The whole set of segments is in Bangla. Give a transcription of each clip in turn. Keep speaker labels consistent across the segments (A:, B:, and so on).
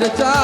A: the top.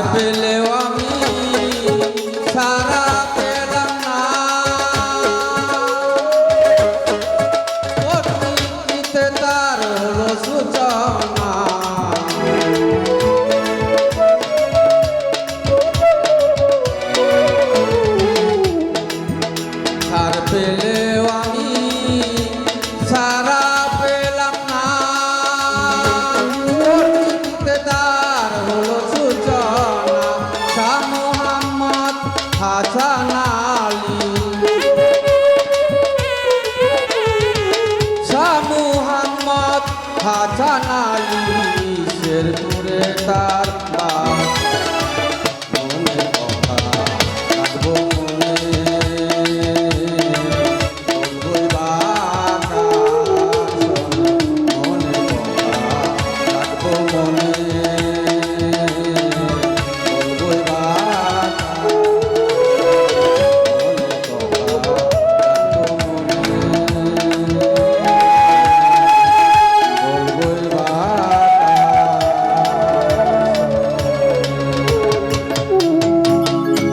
A: সার পেলেও আলী শেরপুরে তার